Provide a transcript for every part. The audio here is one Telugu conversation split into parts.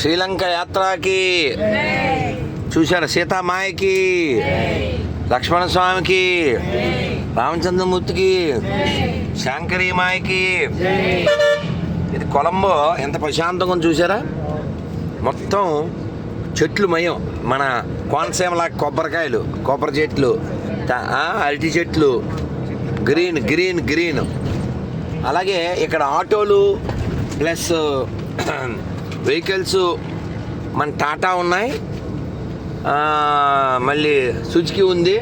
శ్రీలంక యాత్రకి చూశారు సీతామాయకి లక్ష్మణ స్వామికి రామచంద్రమూర్తికి శాంకరీ మాయకి ఇది కొలంబో ఎంత ప్రశాంతంగా చూసారా మొత్తం చెట్లు మయం. మన కోనసీమలా కొబ్బరికాయలు కొబ్బరి చెట్లు అరటి చెట్లు. Green green green. అలాగే ఇక్కడ ఆటోలు ప్లస్ వెహికల్స్ మన టాటా ఉన్నాయి. మళ్ళీ సుజుకి ఉంది.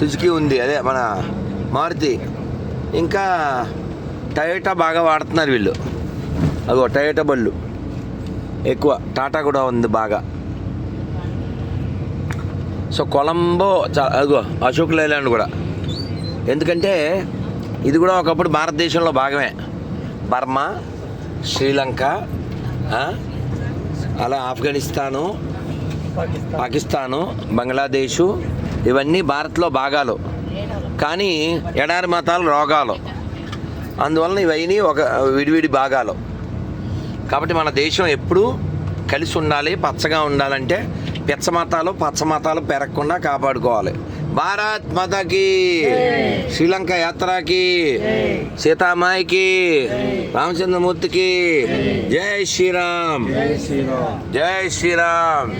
సుజుకి ఉంది అదే మన మారుతి. ఇంకా టయోటా బాగా వాడుతున్నారు వీళ్ళు. అగో టయోటా బళ్ళు. ఎక్కువ టాటా కూడా ఉంది బాగా. సో కొలంబో చా- అదిగో అశోక్ లైలాండ్ కూడా. ఎందుకంటే ఇది కూడా ఒకప్పుడు భారతదేశంలో భాగమే. బర్మా శ్రీలంక అలా ఆఫ్ఘనిస్తాను పాకిస్తాను బంగ్లాదేశు ఇవన్నీ భారత్లో భాగాలు. కానీ ఎడారి మతాలు రోగాలు. అందువలన ఇవన్నీ ఒక విడివిడి భాగాలు. కాబట్టి మన దేశం ఎప్పుడూ కలిసి ఉండాలి పచ్చగా ఉండాలంటే పిచ్చ మతాలు పచ్చ మతాలు పెరగకుండా కాపాడుకోవాలి. భారత్ మాతకి శ్రీలంక యాత్రకి సీతామాయికి రామచంద్రమూర్తికి జై. శ్రీరామ్. జై శ్రీరామ్.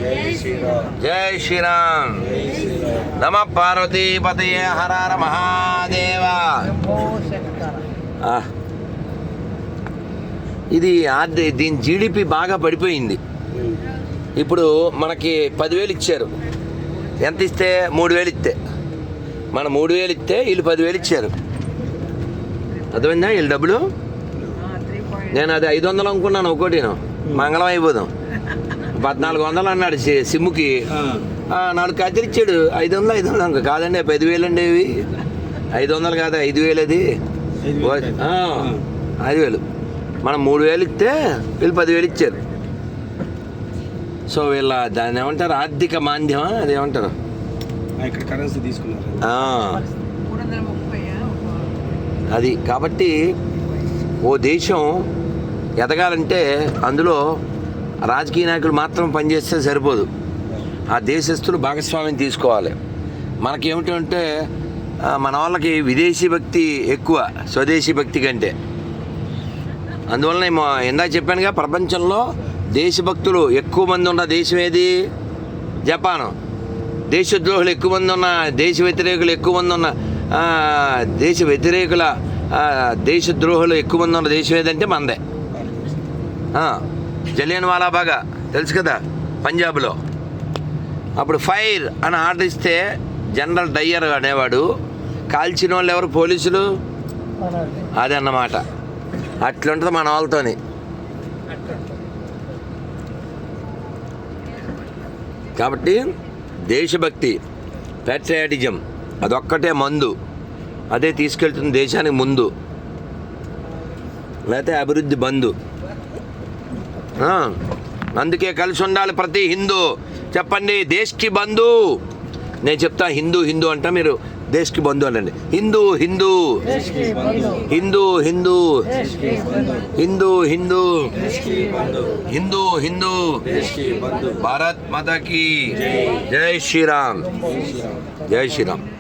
జై శ్రీరామ్. నమ పార్వతీ పతయే హర హర మహాదేవ. ఇది దీని జీడిపి బాగా పడిపోయింది. ఇప్పుడు మనకి పదివేలు ఇచ్చారు. ఎంత ఇస్తే మూడు వేలు ఇస్తే మన మూడు వేలు ఇస్తే వీళ్ళు పదివేలు ఇచ్చారు అర్థమైందా వీళ్ళు డబ్బులు? నేను అది ఐదు వందలు అనుకున్నాను ఒకటి మంగళం అయిపోదాం. పద్నాలుగు వందలు అన్నాడు సిమ్ముకి. నాలుగు ఇచ్చాడు ఐదు వందలు ఐదు వందలు అనుకో కాదండి పదివేలు అండి ఇవి. ఐదు వందలు కాదు ఐదు వేలు అది ఐదు వేలు మనం మూడు వేలు ఇస్తే వీళ్ళు పదివేలు ఇచ్చారు సో వీళ్ళ దాన్ని ఏమంటారు? ఆర్థిక మాంద్యమా? అది ఏమంటారు ఇక్కడ కరెన్సీ తీసుకున్నారు. ఆ, అది కాబట్టి ఓ దేశం ఎదగాలంటే అందులో రాజకీయ నాయకులు మాత్రం పనిచేస్తే సరిపోదు. ఆ దేశస్తులు భాగస్వామ్యం తీసుకోవాలి. మనకేమిటంటే మన వాళ్ళకి విదేశీ భక్తి ఎక్కువ స్వదేశీ భక్తి కంటే. అందువలన ఇందాక చెప్పానుగా ప్రపంచంలో దేశభక్తులు ఎక్కువ మంది ఉన్న దేశం ఏది? జపాను. దేశద్రోహులు ఎక్కువ మంది ఉన్న దేశ వ్యతిరేకులు ఎక్కువ మంది ఉన్న దేశ వ్యతిరేకుల దేశద్రోహులు ఎక్కువ మంది ఉన్న దేశం ఏదంటే మనదే జలియన్ వాలాబాగా తెలుసు కదా పంజాబ్లో. అప్పుడు ఫైర్ అని ఆర్డర్ ఇస్తే జనరల్ డయ్యర్ అనేవాడు కాల్చిన వాళ్ళు ఎవరు? పోలీసులు? అదే అన్నమాట అట్లుంటుంది మన వాళ్ళతోని. కాబట్టి దేశభక్తి ప్యాట్రియాటిజం అదొక్కటే మందు. అదే తీసుకెళ్తుంది దేశానికి ముందు. లేకపోతే అభివృద్ధి బంధు అందుకే కలిసి ఉండాలి ప్రతి హిందూ. చెప్పండి దేశ్కి బంధు. నేను చెప్తా హిందూ హిందూ అంట మీరు. దేశ్కి బంధు అనండి. హిందూ హిందూ. హిందూ హిందూ. హిందూ హిందూ. హిందూ హిందూ. భారత్ మాతా की జై శ్రీరామ్. జై శ్రీరామ్.